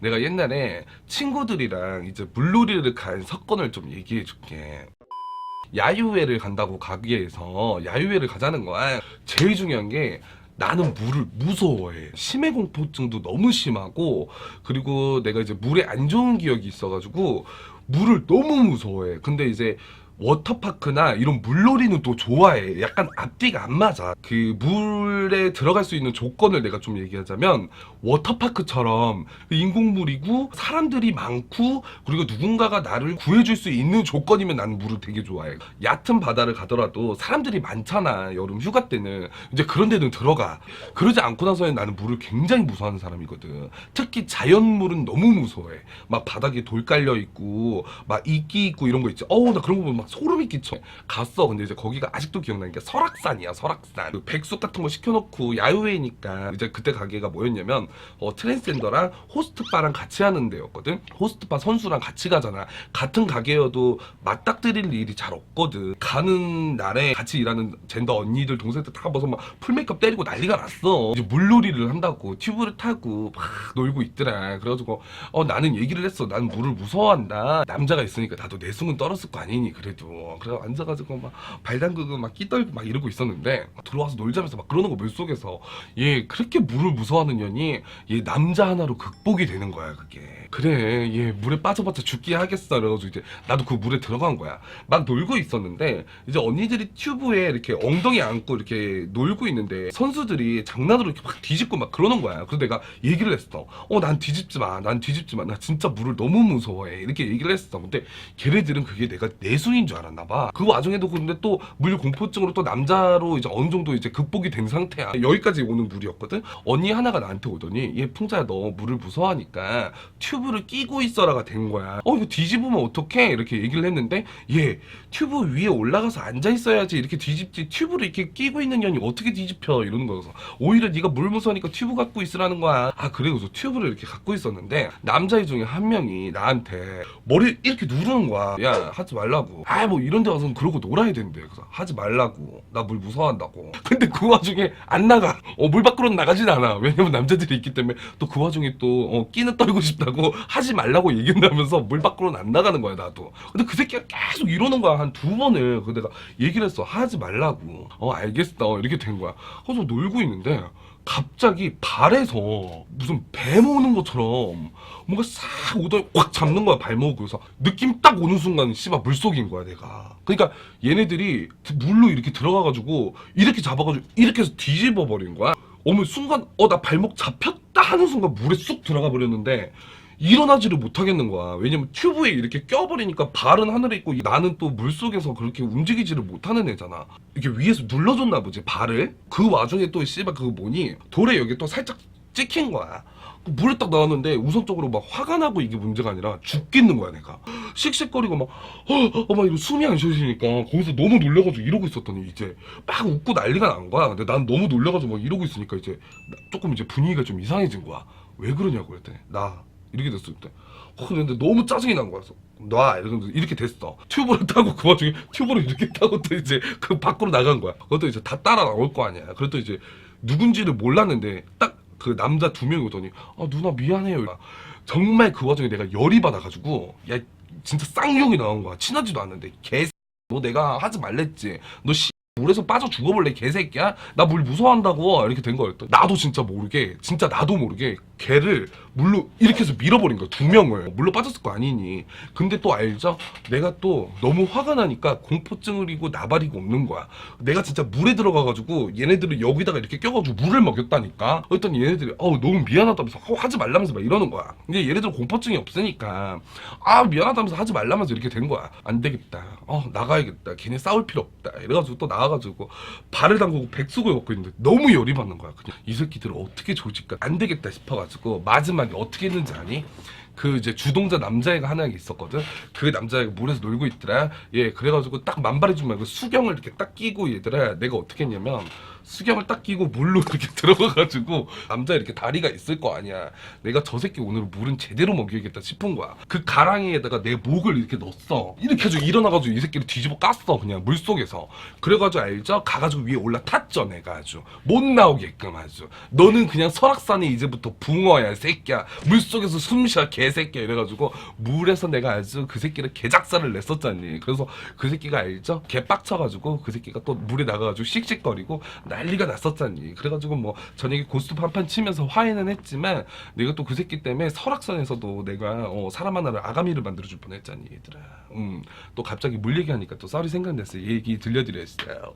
내가 옛날에 친구들이랑 이제 물놀이를 간 사건을 좀 얘기해 줄게. 야유회를 간다고 가게에서 야유회를 가자는 거야. 제일 중요한 게 나는 물을 무서워해. 심해 공포증도 너무 심하고 그리고 내가 이제 물에 안 좋은 기억이 있어가지고 물을 너무 무서워해. 근데 이제 워터파크나 이런 물놀이는 또 좋아해. 약간 앞뒤가 안 맞아. 그 물에 들어갈 수 있는 조건을 내가 좀 얘기하자면 워터파크처럼 인공물이고 사람들이 많고 그리고 누군가가 나를 구해줄 수 있는 조건이면 나는 물을 되게 좋아해. 얕은 바다를 가더라도 사람들이 많잖아. 여름 휴가 때는 이제 그런 데는 들어가. 그러지 않고 나서는 나는 물을 굉장히 무서워하는 사람이거든. 특히 자연물은 너무 무서워해. 막 바닥에 돌 깔려 있고 막 이끼 있고 이런 거 있지. 어우 나 그런 거 보면 막 소름이 끼쳐. 갔어. 근데 이제 거기가 아직도 기억나는 게 설악산이야. 설악산. 그 백숙 같은 거 시켜놓고 야유회니까 이제 그때 가게가 뭐였냐면 어, 트랜스젠더랑 호스트바랑 같이 하는 데였거든. 호스트바 선수랑 같이 가잖아. 같은 가게여도 맞닥뜨릴 일이 잘 없거든. 가는 날에 같이 일하는 젠더 언니들 동생들 다 벗어 막 풀메이크업 때리고 난리가 났어. 이제 물놀이를 한다고 튜브를 타고 막 놀고 있더라. 그래가지고 어 나는 얘기를 했어. 난 물을 무서워한다. 남자가 있으니까 나도 내숭은 떨었을 거 아니니 그래 도. 그래 앉아가지고 막 발 담그고 막 끼떨고 막 이러고 있었는데 들어와서 놀자면서 막 그러는 거 물속에서 얘 그렇게 물을 무서워하는 년이 얘 남자 하나로 극복이 되는 거야 그게. 그래 얘 물에 빠져봤자 죽기 하겠어. 그래가지고 이제 나도 그 물에 들어간 거야. 막 놀고 있었는데 이제 언니들이 튜브에 이렇게 엉덩이 안고 이렇게 놀고 있는데 선수들이 장난으로 이렇게 막 뒤집고 막 그러는 거야. 그래서 내가 얘기를 했어. 어 난 뒤집지 마. 난 뒤집지 마. 나 진짜 물을 너무 무서워해. 이렇게 얘기를 했어. 근데 걔네들은 그게 내가 내숭인 줄 알았나 봐. 그 와중에도 근데 또 물 공포증으로 또 남자로 이제 어느 정도 이제 극복이 된 상태야. 여기까지 오는 물이었거든. 언니 하나가 나한테 오더니 얘 풍자야 너 물을 무서워하니까 튜브를 끼고 있어라가 된 거야. 어 이거 뒤집으면 어떡해? 이렇게 얘기를 했는데 얘 튜브 위에 올라가서 앉아 있어야지 이렇게 뒤집지 튜브를 이렇게 끼고 있는 년이 어떻게 뒤집혀 이러는 거여서 오히려 네가 물 무서우니까 튜브 갖고 있으라는 거야. 아 그래서 튜브를 이렇게 갖고 있었는데 남자애 중에 한 명이 나한테 머리 이렇게 누르는 거야. 야 하지 말라고. 아뭐 이런 데 와서 그러고 놀아야 된대. 그래서 하지 말라고. 나 물 무서워한다고. 근데 그 와중에 안 나가. 어 물 밖으로는 나가진 않아. 왜냐면 남자들이 있기 때문에 또 그 와중에 또 어, 끼는 떨고 싶다고 하지 말라고 얘기한다면서 물 밖으로는 안 나가는 거야 나도. 근데 그 새끼가 계속 이러는 거야 한 두 번을. 그 내가 얘기를 했어. 하지 말라고. 어 알겠어. 이렇게 된 거야. 그래서 놀고 있는데 갑자기 발에서 무슨 뱀 오는 것처럼 뭔가 싹 오더니 확 잡는 거야 발목을 그래서 느낌 딱 오는 순간 씨발 물속인 거야 내가. 그러니까 얘네들이 물로 이렇게 들어가가지고 이렇게 잡아가지고 이렇게 해서 뒤집어 버린 거야. 어머 순간 어 나 발목 잡혔다 하는 순간 물에 쑥 들어가 버렸는데 일어나지를 못하겠는 거야. 왜냐면 튜브에 이렇게 껴버리니까 발은 하늘에 있고 나는 또 물속에서 그렇게 움직이지를 못하는 애잖아. 이렇게 위에서 눌러줬나 보지 발을. 그 와중에 또 씨발 그거 뭐니 돌에 여기 또 살짝 찍힌 거야. 그 물에 딱 나왔는데 우선적으로 막 화가 나고 이게 문제가 아니라 죽겠는 거야 내가 씩씩거리고 막 어, 어, 막 이거 숨이 안 쉬어지니까 거기서 너무 놀려가지고 이러고 있었더니 이제 막 웃고 난리가 난 거야 근데 난 너무 놀려가지고 막 이러고 있으니까 이제 나- 조금 이제 분위기가 좀 이상해진 거야 왜 그러냐고 그랬더니 나 이렇게 됐을 때 어, 근데 너무 짜증이 난 거야. 놔 이러면서 이렇게 됐어. 튜브를 타고 그 와중에 튜브를 이렇게 타고 또 이제 그 밖으로 나간 거야. 그것도 이제 다 따라 나올 거 아니야. 그래도 이제 누군지를 몰랐는데 딱 그 남자 두 명이 오더니 아 누나 미안해요. 정말 그 와중에 내가 열이 받아가지고 야 진짜 쌍욕이 나온 거야. 친하지도 않는데 개. 너 내가 하지 말랬지. 너 씨. 물에서 빠져 죽어볼래 개새끼야? 나 물 무서워한다고. 이렇게 된 거였던. 나도 진짜 모르게 진짜 나도 모르게 걔를 물로 이렇게 해서 밀어버린 거야 두 명을. 물로 빠졌을 거 아니니. 근데 또 알죠? 내가 또 너무 화가 나니까 공포증을이고 나발이고 없는 거야. 내가 진짜 물에 들어가가지고 얘네들을 여기다가 이렇게 껴가지고 물을 먹였다니까. 그랬더니 얘네들이 어우 너무 미안하다면서 어, 하지 말라면서 막 이러는 거야. 근데 얘네들 공포증이 없으니까. 아 미안하다면서 하지 말라면서 이렇게 된 거야. 안 되겠다. 어 나가야겠다. 걔네 싸울 필요 없다. 이래가지고 또 나 와가지고 발을 담그고 백숙을 먹고 있는데 너무 열이 받는 거야 그냥 이 새끼들을 어떻게 조질까 안 되겠다 싶어가지고 마지막에 어떻게 했는지 아니? 그 이제 주동자 남자애가 하나 있었거든. 그 남자애가 물에서 놀고 있더라. 예, 그래가지고 딱 만발해주면 말고 수경을 이렇게 딱 끼고 얘들아 내가 어떻게 했냐면 수경을 딱 끼고 물로 이렇게 들어가가지고 남자 이렇게 다리가 있을 거 아니야. 내가 저 새끼 오늘 물은 제대로 먹여야겠다 싶은 거야. 그 가랑이에다가 내 목을 이렇게 넣었어. 이렇게 해가지고 일어나가지고 이 새끼를 뒤집어 깠어 그냥 물 속에서. 그래가지고 알죠? 가가지고 위에 올라탔죠 내가 아주 못 나오게끔 아주. 너는 그냥 설악산에 이제부터 붕어야 새끼야. 물 속에서 숨쉬어 개새끼야 이래가지고 물에서 내가 아주 그 새끼를 개작사를 냈었잖니. 그래서 그 새끼가 알죠? 개 빡쳐가지고 그 새끼가 또 물에 나가가지고 씩씩거리고 난리가 났었잖니. 그래가지고 뭐 저녁에 고스트 판판 치면서 화해는 했지만 내가 또 그 새끼 때문에 설악산에서도 내가 어, 사람 하나를 아가미를 만들어줄 뻔했잖니 얘들아. 음, 또 갑자기 물 얘기하니까 또 썰이 생각났어. 이 얘기 들려드렸어요.